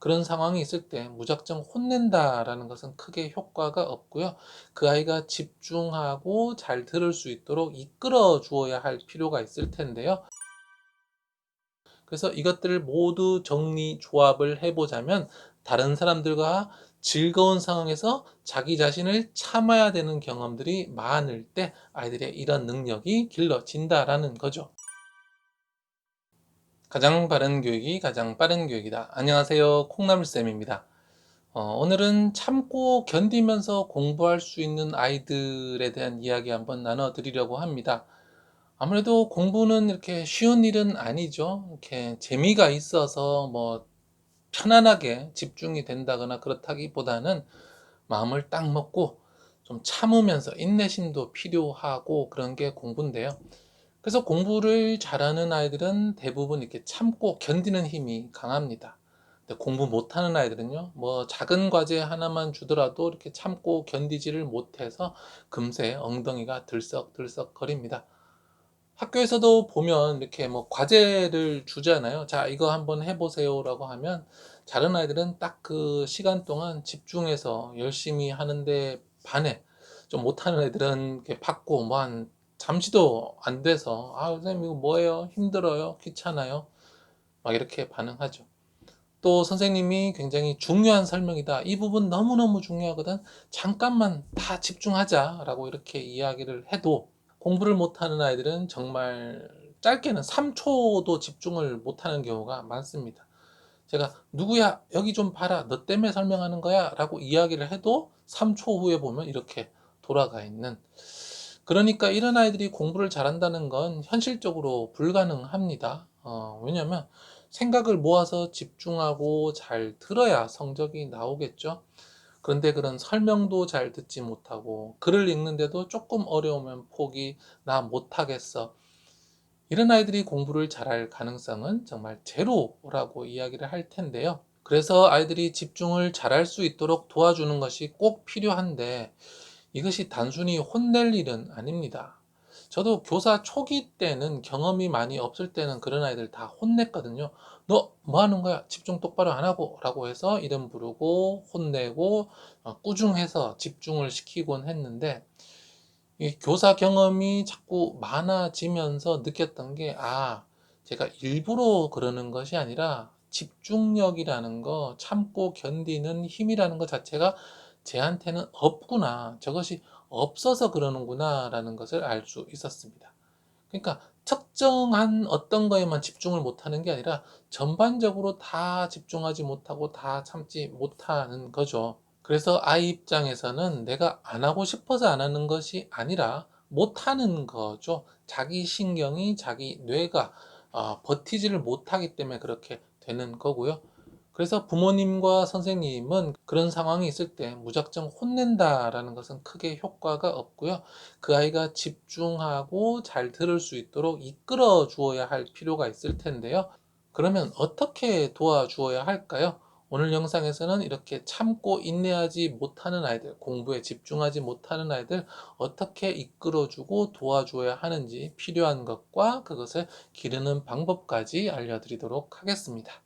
그런 상황이 있을 때 무작정 혼낸다라는 것은 크게 효과가 없고요. 그 아이가 집중하고 잘 들을 수 있도록 이끌어 주어야 할 필요가 있을 텐데요. 그래서 이것들을 모두 정리, 조합을 해보자면 다른 사람들과 즐거운 상황에서 자기 자신을 참아야 되는 경험들이 많을 때 아이들의 이런 능력이 길러진다라는 거죠. 가장 바른 교육이 가장 빠른 교육이다. 안녕하세요. 콩나물쌤입니다. 어, 오늘은 참고 견디면서 공부할 수 있는 아이들에 대한 이야기 한번 나눠드리려고 합니다. 아무래도 공부는 이렇게 쉬운 일은 아니죠. 이렇게 재미가 있어서 뭐 편안하게 집중이 된다거나 그렇다기보다는 마음을 딱 먹고 좀 참으면서 인내심도 필요하고 그런 게 공부인데요. 그래서 공부를 잘하는 아이들은 대부분 이렇게 참고 견디는 힘이 강합니다. 근데 공부 못하는 아이들은요, 뭐 작은 과제 하나만 주더라도 이렇게 참고 견디지를 못해서 금세 엉덩이가 들썩들썩 거립니다. 학교에서도 보면 이렇게 뭐 과제를 주잖아요. 자, 이거 한번 해보세요라고 하면 다른 아이들은 딱 그 시간 동안 집중해서 열심히 하는데 반해 좀 못하는 애들은 이렇게 받고 뭐 한 잠시도 안 돼서 아 선생님 이거 뭐예요? 힘들어요? 귀찮아요? 막 이렇게 반응하죠. 또 선생님이 굉장히 중요한 설명이다. 이 부분 너무너무 중요하거든. 잠깐만 다 집중하자라고 이렇게 이야기를 해도 공부를 못하는 아이들은 정말 짧게는 3초도 집중을 못하는 경우가 많습니다. 제가 누구야 여기 좀 봐라 너 때문에 설명하는 거야 라고 이야기를 해도 3초 후에 보면 이렇게 돌아가 있는 그러니까 이런 아이들이 공부를 잘한다는 건 현실적으로 불가능합니다. 어, 왜냐하면 생각을 모아서 집중하고 잘 들어야 성적이 나오겠죠. 그런데 그런 설명도 잘 듣지 못하고 글을 읽는데도 조금 어려우면 포기, 나 못하겠어. 이런 아이들이 공부를 잘할 가능성은 정말 제로라고 이야기를 할 텐데요. 그래서 아이들이 집중을 잘할 수 있도록 도와주는 것이 꼭 필요한데 이것이 단순히 혼낼 일은 아닙니다. 저도 교사 초기 때는 경험이 많이 없을 때는 그런 아이들 다 혼냈거든요. 너 뭐 하는 거야? 집중 똑바로 안 하고 라고 해서 이름 부르고 혼내고 어, 꾸중해서 집중을 시키곤 했는데 이 교사 경험이 자꾸 많아지면서 느꼈던 게 아, 제가 일부러 그러는 것이 아니라 집중력이라는 거, 참고 견디는 힘이라는 것 자체가 쟤한테는 없구나. 저것이 없어서 그러는구나 라는 것을 알 수 있었습니다. 그러니까 특정한 어떤 거에만 집중을 못하는 게 아니라 전반적으로 다 집중하지 못하고 다 참지 못하는 거죠. 그래서 아이 입장에서는 내가 안 하고 싶어서 안 하는 것이 아니라 못하는 거죠. 자기 신경이, 자기 뇌가 어, 버티지를 못하기 때문에 그렇게 되는 거고요. 그래서 부모님과 선생님은 그런 상황이 있을 때 무작정 혼낸다라는 것은 크게 효과가 없고요. 그 아이가 집중하고 잘 들을 수 있도록 이끌어 주어야 할 필요가 있을 텐데요. 그러면 어떻게 도와주어야 할까요? 오늘 영상에서는 이렇게 참고 인내하지 못하는 아이들, 공부에 집중하지 못하는 아이들 어떻게 이끌어주고 도와줘야 하는지 필요한 것과 그것을 기르는 방법까지 알려드리도록 하겠습니다.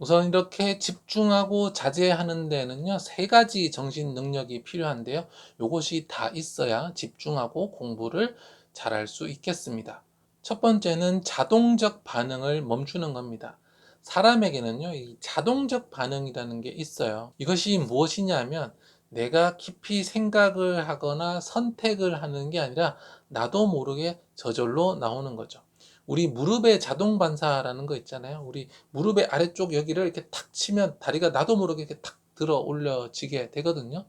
우선 이렇게 집중하고 자제하는 데는요, 세 가지 정신 능력이 필요한데요. 이것이 다 있어야 집중하고 공부를 잘할 수 있겠습니다. 첫 번째는 자동적 반응을 멈추는 겁니다. 사람에게는요, 이 자동적 반응이라는 게 있어요. 이것이 무엇이냐면, 내가 깊이 생각을 하거나 선택을 하는 게 아니라 나도 모르게 저절로 나오는 거죠. 우리 무릎에 자동 반사라는 거 있잖아요. 우리 무릎의 아래쪽 여기를 이렇게 탁 치면 다리가 나도 모르게 이렇게 탁 들어 올려지게 되거든요.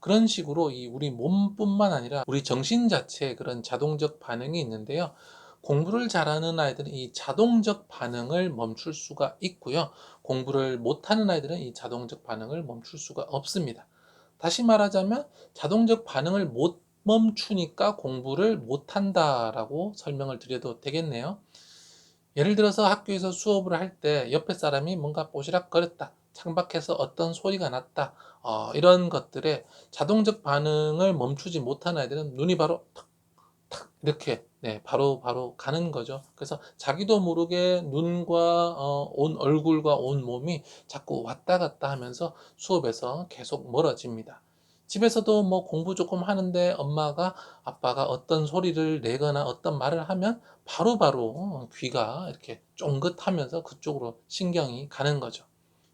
그런 식으로 이 우리 몸뿐만 아니라 우리 정신 자체에 그런 자동적 반응이 있는데요. 공부를 잘하는 아이들은 이 자동적 반응을 멈출 수가 있고요. 공부를 못하는 아이들은 이 자동적 반응을 멈출 수가 없습니다. 다시 말하자면 자동적 반응을 못 멈추니까 공부를 못한다라고 설명을 드려도 되겠네요. 예를 들어서 학교에서 수업을 할 때 옆에 사람이 뭔가 뽀시락거렸다. 창밖에서 어떤 소리가 났다. 어, 이런 것들에 자동적 반응을 멈추지 못한 아이들은 눈이 바로 탁, 탁 이렇게 네, 바로 바로 가는 거죠. 그래서 자기도 모르게 눈과 어, 온 얼굴과 온 몸이 자꾸 왔다 갔다 하면서 수업에서 계속 멀어집니다. 집에서도 뭐 공부 조금 하는데 엄마가 아빠가 어떤 소리를 내거나 어떤 말을 하면 바로 바로 귀가 이렇게 쫑긋하면서 그쪽으로 신경이 가는 거죠.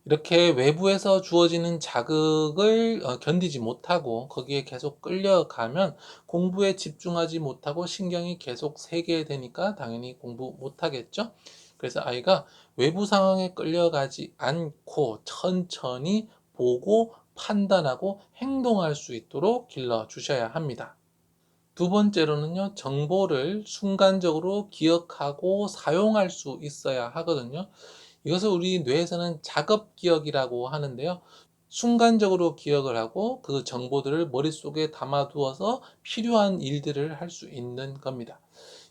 이렇게 외부에서 주어지는 자극을 어, 견디지 못하고 거기에 계속 끌려가면 공부에 집중하지 못하고 신경이 계속 세게 되니까 당연히 공부 못하겠죠. 그래서 아이가 외부 상황에 끌려가지 않고 천천히 보고 판단하고 행동할 수 있도록 길러 주셔야 합니다. 두 번째로는요, 정보를 순간적으로 기억하고 사용할 수 있어야 하거든요. 이것을 우리 뇌에서는 작업 기억이라고 하는데요. 순간적으로 기억을 하고 그 정보들을 머릿속에 담아두어서 필요한 일들을 할 수 있는 겁니다.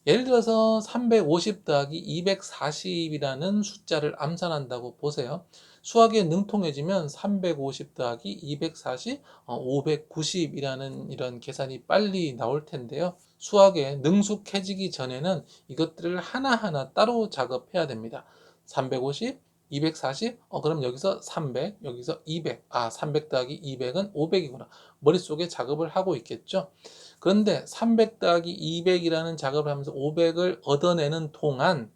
예를 들어서 350 더하기 240이라는 숫자를 암산한다고 보세요. 수학에 능통해지면 350 더하기 240, 590이라는 이런 계산이 빨리 나올 텐데요. 수학에 능숙해지기 전에는 이것들을 하나하나 따로 작업해야 됩니다. 350, 240, 어, 그럼 여기서 300, 여기서 200. 아, 300 더하기 200은 500이구나. 머릿속에 작업을 하고 있겠죠. 그런데 300 더하기 200이라는 작업을 하면서 500을 얻어내는 동안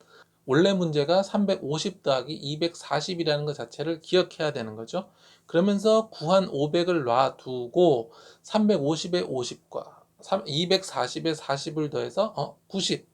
원래 문제가 350 더하기 240이라는 것 자체를 기억해야 되는 거죠. 그러면서 구한 500을 놔두고 350에 50과 240에 40을 더해서 어, 90.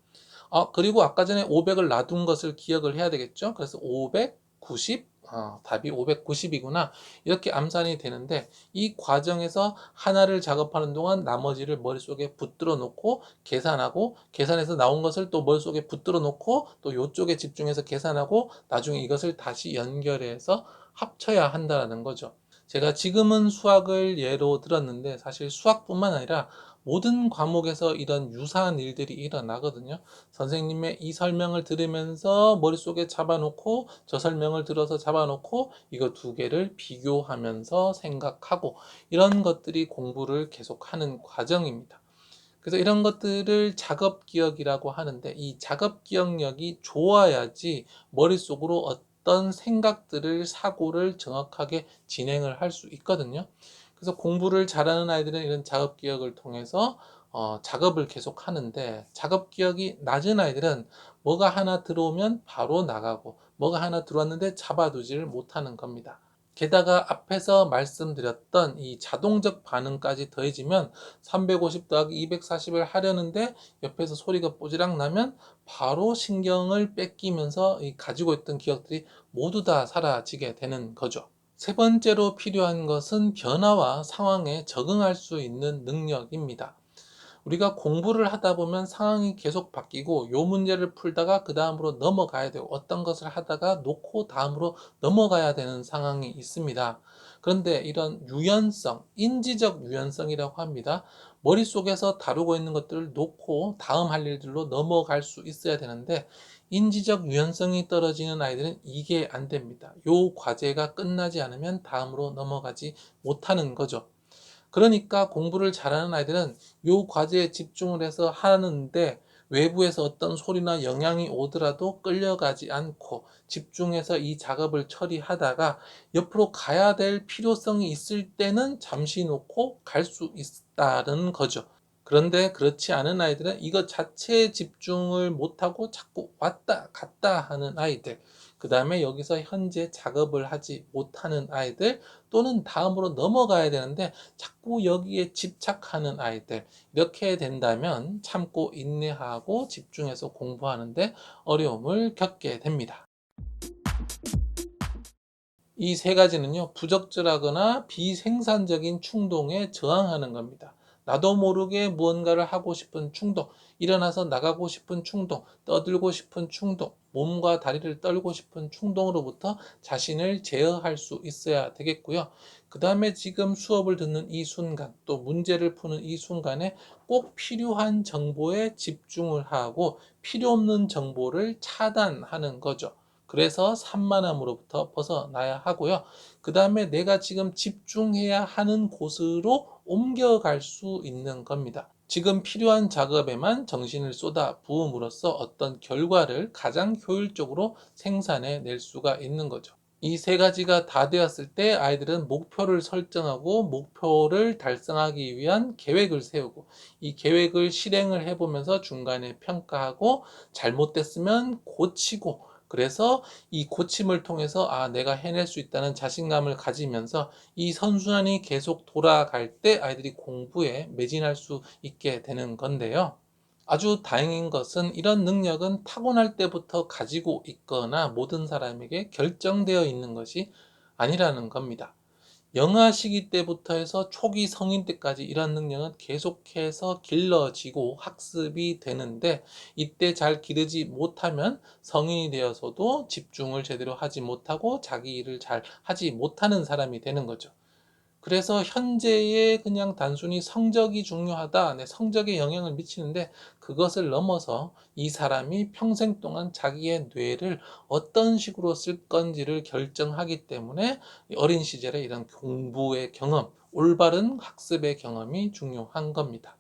어, 그리고 아까 전에 500을 놔둔 것을 기억을 해야 되겠죠. 그래서 590, 어, 답이 590이구나. 이렇게 암산이 되는데 이 과정에서 하나를 작업하는 동안 나머지를 머릿속에 붙들어 놓고 계산하고 계산해서 나온 것을 또 머릿속에 붙들어 놓고 또 이쪽에 집중해서 계산하고 나중에 이것을 다시 연결해서 합쳐야 한다는 거죠. 제가 지금은 수학을 예로 들었는데 사실 수학뿐만 아니라 모든 과목에서 이런 유사한 일들이 일어나거든요. 선생님의 이 설명을 들으면서 머릿속에 잡아놓고 저 설명을 들어서 잡아놓고 이거 두 개를 비교하면서 생각하고 이런 것들이 공부를 계속하는 과정입니다. 그래서 이런 것들을 작업 기억이라고 하는데 이 작업 기억력이 좋아야지 머릿속으로 어떤 생각들을 사고를 정확하게 진행을 할 수 있거든요. 그래서 공부를 잘하는 아이들은 이런 작업 기억을 통해서 어, 작업을 계속 하는데 작업 기억이 낮은 아이들은 뭐가 하나 들어오면 바로 나가고 뭐가 하나 들어왔는데 잡아두지를 못하는 겁니다. 게다가 앞에서 말씀드렸던 이 자동적 반응까지 더해지면 350 더하기 240을 하려는데 옆에서 소리가 뽀지락 나면 바로 신경을 뺏기면서 가지고 있던 기억들이 모두 다 사라지게 되는 거죠. 세 번째로 필요한 것은 변화와 상황에 적응할 수 있는 능력입니다. 우리가 공부를 하다 보면 상황이 계속 바뀌고 요 문제를 풀다가 그 다음으로 넘어가야 되고 어떤 것을 하다가 놓고 다음으로 넘어가야 되는 상황이 있습니다. 그런데 이런 유연성, 인지적 유연성이라고 합니다. 머릿속에서 다루고 있는 것들을 놓고 다음 할 일들로 넘어갈 수 있어야 되는데 인지적 유연성이 떨어지는 아이들은 이게 안 됩니다. 요 과제가 끝나지 않으면 다음으로 넘어가지 못하는 거죠. 그러니까 공부를 잘하는 아이들은 요 과제에 집중을 해서 하는데 외부에서 어떤 소리나 영향이 오더라도 끌려가지 않고 집중해서 이 작업을 처리하다가 옆으로 가야 될 필요성이 있을 때는 잠시 놓고 갈 수 있다는 거죠. 그런데 그렇지 않은 아이들은 이것 자체에 집중을 못하고 자꾸 왔다 갔다 하는 아이들, 그 다음에 여기서 현재 작업을 하지 못하는 아이들, 또는 다음으로 넘어가야 되는데 자꾸 여기에 집착하는 아이들, 이렇게 된다면 참고 인내하고 집중해서 공부하는데 어려움을 겪게 됩니다. 이 세 가지는요, 부적절하거나 비생산적인 충동에 저항하는 겁니다. 나도 모르게 무언가를 하고 싶은 충동, 일어나서 나가고 싶은 충동, 떠들고 싶은 충동, 몸과 다리를 떨고 싶은 충동으로부터 자신을 제어할 수 있어야 되겠고요. 그 다음에 지금 수업을 듣는 이 순간, 또 문제를 푸는 이 순간에 꼭 필요한 정보에 집중을 하고 필요 없는 정보를 차단하는 거죠. 그래서 산만함으로부터 벗어나야 하고요. 그 다음에 내가 지금 집중해야 하는 곳으로 옮겨갈 수 있는 겁니다. 지금 필요한 작업에만 정신을 쏟아 부음으로써 어떤 결과를 가장 효율적으로 생산해 낼 수가 있는 거죠. 이 세 가지가 다 되었을 때 아이들은 목표를 설정하고 목표를 달성하기 위한 계획을 세우고 이 계획을 실행을 해보면서 중간에 평가하고 잘못됐으면 고치고 그래서 이 고침을 통해서 아, 내가 해낼 수 있다는 자신감을 가지면서 이 선순환이 계속 돌아갈 때 아이들이 공부에 매진할 수 있게 되는 건데요. 아주 다행인 것은 이런 능력은 타고날 때부터 가지고 있거나 모든 사람에게 결정되어 있는 것이 아니라는 겁니다. 영아 시기 때부터 해서 초기 성인 때까지 이런 능력은 계속해서 길러지고 학습이 되는데 이때 잘 기르지 못하면 성인이 되어서도 집중을 제대로 하지 못하고 자기 일을 잘 하지 못하는 사람이 되는 거죠. 그래서 현재의 그냥 단순히 성적이 중요하다, 내 성적에 영향을 미치는데 그것을 넘어서 이 사람이 평생 동안 자기의 뇌를 어떤 식으로 쓸 건지를 결정하기 때문에 어린 시절에 이런 공부의 경험, 올바른 학습의 경험이 중요한 겁니다.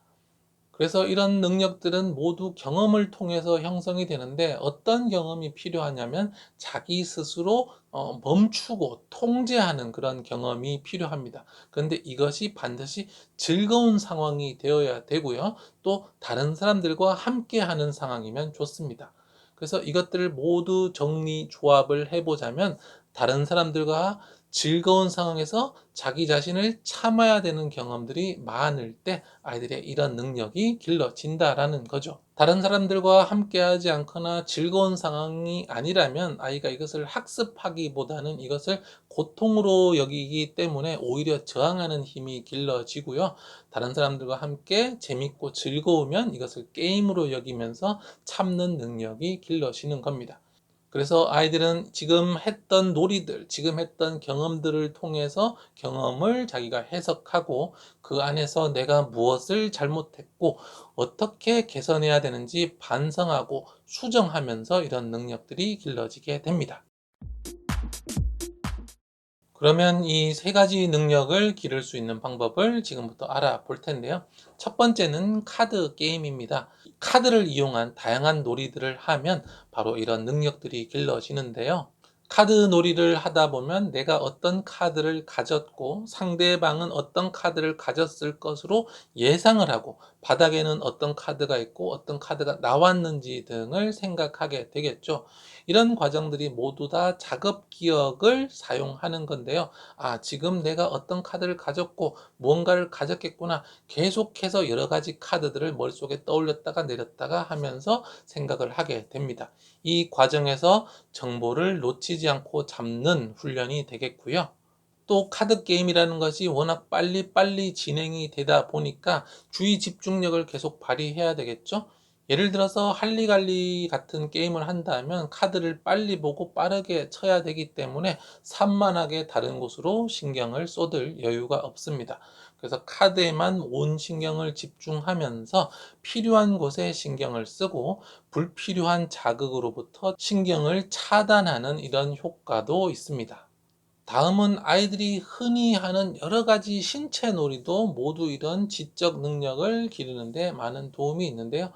그래서 이런 능력들은 모두 경험을 통해서 형성이 되는데 어떤 경험이 필요하냐면 자기 스스로 어, 멈추고 통제하는 그런 경험이 필요합니다. 그런데 이것이 반드시 즐거운 상황이 되어야 되고요. 또 다른 사람들과 함께 하는 상황이면 좋습니다. 그래서 이것들을 모두 정리, 조합을 해보자면 다른 사람들과 즐거운 상황에서 자기 자신을 참아야 되는 경험들이 많을 때 아이들의 이런 능력이 길러진다라는 거죠. 다른 사람들과 함께 하지 않거나 즐거운 상황이 아니라면 아이가 이것을 학습하기보다는 이것을 고통으로 여기기 때문에 오히려 저항하는 힘이 길러지고요. 다른 사람들과 함께 재밌고 즐거우면 이것을 게임으로 여기면서 참는 능력이 길러지는 겁니다. 그래서 아이들은 지금 했던 놀이들, 지금 했던 경험들을 통해서 경험을 자기가 해석하고 그 안에서 내가 무엇을 잘못했고 어떻게 개선해야 되는지 반성하고 수정하면서 이런 능력들이 길러지게 됩니다. 그러면 이 세 가지 능력을 기를 수 있는 방법을 지금부터 알아볼 텐데요. 첫 번째는 카드 게임입니다. 카드를 이용한 다양한 놀이들을 하면 바로 이런 능력들이 길러지는데요. 카드 놀이를 하다 보면 내가 어떤 카드를 가졌고 상대방은 어떤 카드를 가졌을 것으로 예상을 하고 바닥에는 어떤 카드가 있고 어떤 카드가 나왔는지 등을 생각하게 되겠죠. 이런 과정들이 모두 다 작업 기억을 사용하는 건데요. 아, 지금 내가 어떤 카드를 가졌고 무언가를 가졌겠구나. 계속해서 여러 가지 카드들을 머릿속에 떠올렸다가 내렸다가 하면서 생각을 하게 됩니다. 이 과정에서 정보를 놓치지 않고 잡는 훈련이 되겠고요. 또 카드 게임이라는 것이 워낙 빨리빨리 진행이 되다 보니까 주의 집중력을 계속 발휘해야 되겠죠. 예를 들어서 할리갈리 같은 게임을 한다면 카드를 빨리 보고 빠르게 쳐야 되기 때문에 산만하게 다른 곳으로 신경을 쏟을 여유가 없습니다. 그래서 카드에만 온 신경을 집중하면서 필요한 곳에 신경을 쓰고 불필요한 자극으로부터 신경을 차단하는 이런 효과도 있습니다. 다음은 아이들이 흔히 하는 여러 가지 신체 놀이도 모두 이런 지적 능력을 기르는데 많은 도움이 있는데요.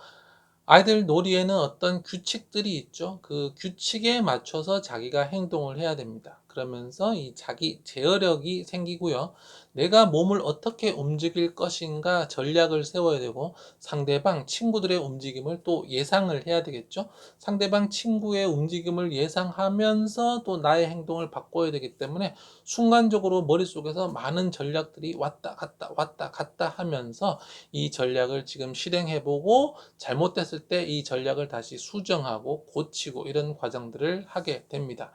아이들 놀이에는 어떤 규칙들이 있죠. 그 규칙에 맞춰서 자기가 행동을 해야 됩니다. 그러면서 이 자기 제어력이 생기고요. 내가 몸을 어떻게 움직일 것인가 전략을 세워야 되고 상대방 친구들의 움직임을 또 예상을 해야 되겠죠. 상대방 친구의 움직임을 예상하면서 또 나의 행동을 바꿔야 되기 때문에 순간적으로 머릿속에서 많은 전략들이 왔다 갔다 왔다 갔다 하면서 이 전략을 지금 실행해 보고 잘못됐을 때 이 전략을 다시 수정하고 고치고 이런 과정들을 하게 됩니다.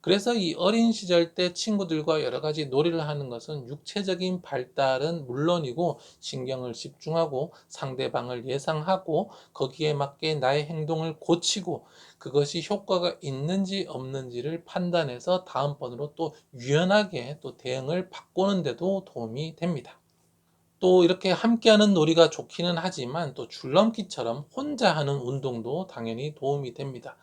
그래서 이 어린 시절 때 친구들과 여러 가지 놀이를 하는 것은 육체적인 발달은 물론이고 신경을 집중하고 상대방을 예상하고 거기에 맞게 나의 행동을 고치고 그것이 효과가 있는지 없는지를 판단해서 다음번으로 또 유연하게 또 대응을 바꾸는 데도 도움이 됩니다. 또 이렇게 함께하는 놀이가 좋기는 하지만 또 줄넘기처럼 혼자 하는 운동도 당연히 도움이 됩니다.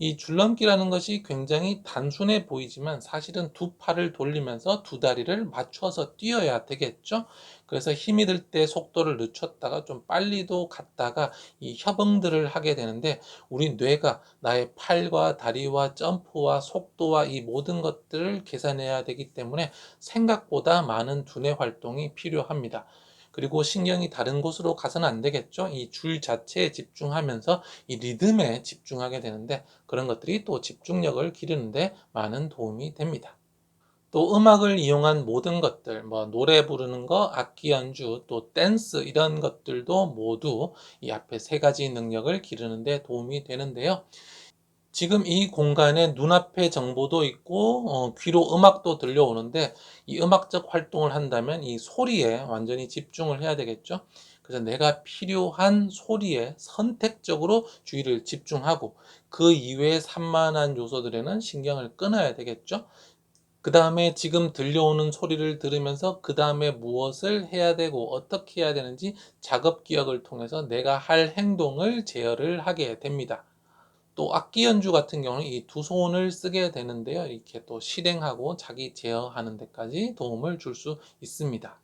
이 줄넘기라는 것이 굉장히 단순해 보이지만 사실은 두 팔을 돌리면서 두 다리를 맞춰서 뛰어야 되겠죠. 그래서 힘이 들 때 속도를 늦췄다가 좀 빨리도 갔다가 이 협응들을 하게 되는데 우리 뇌가 나의 팔과 다리와 점프와 속도와 이 모든 것들을 계산해야 되기 때문에 생각보다 많은 두뇌 활동이 필요합니다. 그리고 신경이 다른 곳으로 가서는 안 되겠죠. 이 줄 자체에 집중하면서 이 리듬에 집중하게 되는데 그런 것들이 또 집중력을 기르는데 많은 도움이 됩니다. 또 음악을 이용한 모든 것들, 뭐 노래 부르는 거, 악기 연주, 또 댄스 이런 것들도 모두 이 앞에 세 가지 능력을 기르는데 도움이 되는데요. 지금 이 공간에 눈앞에 정보도 있고 어, 귀로 음악도 들려오는데 이 음악적 활동을 한다면 이 소리에 완전히 집중을 해야 되겠죠. 그래서 내가 필요한 소리에 선택적으로 주의를 집중하고 그 이외의 산만한 요소들에는 신경을 끊어야 되겠죠. 그 다음에 지금 들려오는 소리를 들으면서 그 다음에 무엇을 해야 되고 어떻게 해야 되는지 작업 기억을 통해서 내가 할 행동을 제어를 하게 됩니다. 또 악기 연주 같은 경우는 이 두 손을 쓰게 되는데요. 이렇게 또 실행하고 자기 제어하는 데까지 도움을 줄 수 있습니다.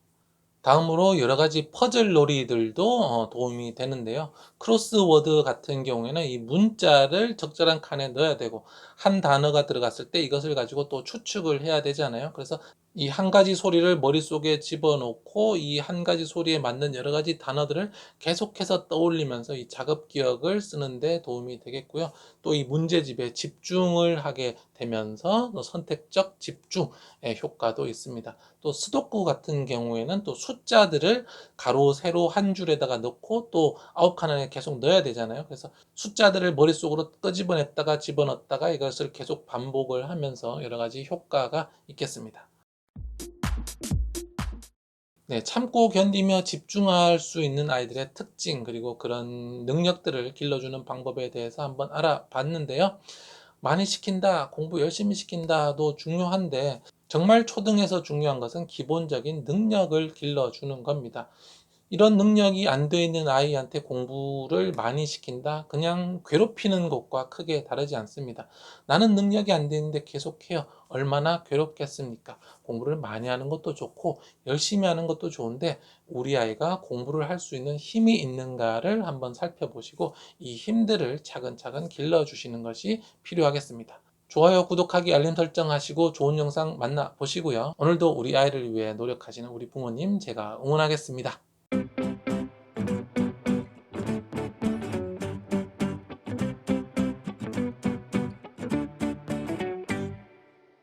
다음으로 여러 가지 퍼즐 놀이들도 어, 도움이 되는데요. 크로스워드 같은 경우에는 이 문자를 적절한 칸에 넣어야 되고 한 단어가 들어갔을 때 이것을 가지고 또 추측을 해야 되잖아요. 그래서 이 한 가지 소리를 머릿속에 집어넣고 이 한 가지 소리에 맞는 여러 가지 단어들을 계속해서 떠올리면서 이 작업 기억을 쓰는데 도움이 되겠고요. 또 이 문제집에 집중을 하게 되면서 선택적 집중의 효과도 있습니다. 또 스도쿠 같은 경우에는 또 숫자들을 가로 세로 한 줄에다가 넣고 또 아홉 칸 안에 계속 넣어야 되잖아요. 그래서 숫자들을 머릿속으로 끄집어냈다가 집어넣었다가 이것을 계속 반복을 하면서 여러 가지 효과가 있겠습니다. 네, 참고 견디며 집중할 수 있는 아이들의 특징 그리고 그런 능력들을 길러주는 방법에 대해서 한번 알아봤는데요. 많이 시킨다, 공부 열심히 시킨다도 중요한데 정말 초등에서 중요한 것은 기본적인 능력을 길러주는 겁니다. 이런 능력이 안 돼 있는 아이한테 공부를 많이 시킨다? 그냥 괴롭히는 것과 크게 다르지 않습니다. 나는 능력이 안 되는데 계속해요. 얼마나 괴롭겠습니까? 공부를 많이 하는 것도 좋고, 열심히 하는 것도 좋은데, 우리 아이가 공부를 할 수 있는 힘이 있는가를 한번 살펴보시고, 이 힘들을 차근차근 길러주시는 것이 필요하겠습니다. 좋아요, 구독하기, 알림 설정하시고 좋은 영상 만나 보시고요. 오늘도 우리 아이를 위해 노력하시는 우리 부모님 제가 응원하겠습니다.